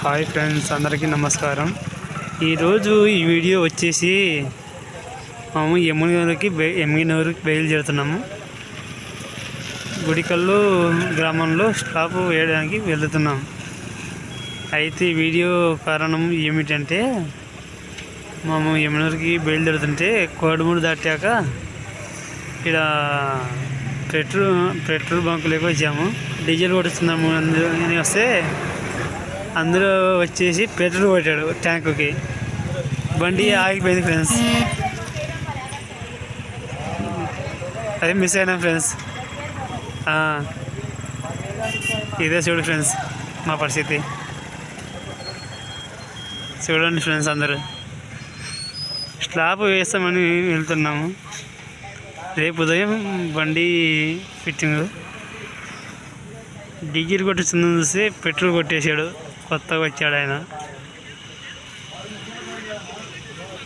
Hi friends అందరికీ నమస్కారం. ఈరోజు ఈ వీడియో వచ్చేసి మేము ఎమ్మినూరుకి బే ఎమ్మినూరుకి బయలుదేరుతున్నాము. గుడికల్లు గ్రామంలో స్టాప్ వేయడానికి వెళుతున్నాం. అయితే వీడియో కారణం ఏమిటంటే మేము ఎమ్మినూరుకి బయలుదేరుతుంటే కోడుమూడు దాటాక ఇక్కడ పెట్రోల్ పెట్రోల్ బంకులోకి వచ్చాము. డీజిల్ కొడుతున్నాము. అని వస్తే అందులో వచ్చేసి పెట్రోల్ కొట్టాడు ట్యాంకుకి. బండి ఆగిపోయింది ఫ్రెండ్స్. అదే మిస్ అయినా ఫ్రెండ్స్. ఇదే చూడు ఫ్రెండ్స్ మా పరిస్థితి. చూడండి ఫ్రెండ్స్ అందరూ. స్లాబ్ వేస్తామని వెళ్తున్నాము. రేపు ఉదయం బండి ఫిట్టింగ్. డీజిల్ కొట్టించింది చూసి పెట్రోల్ కొట్టేశాడు కొత్తగా వచ్చాడు ఆయన.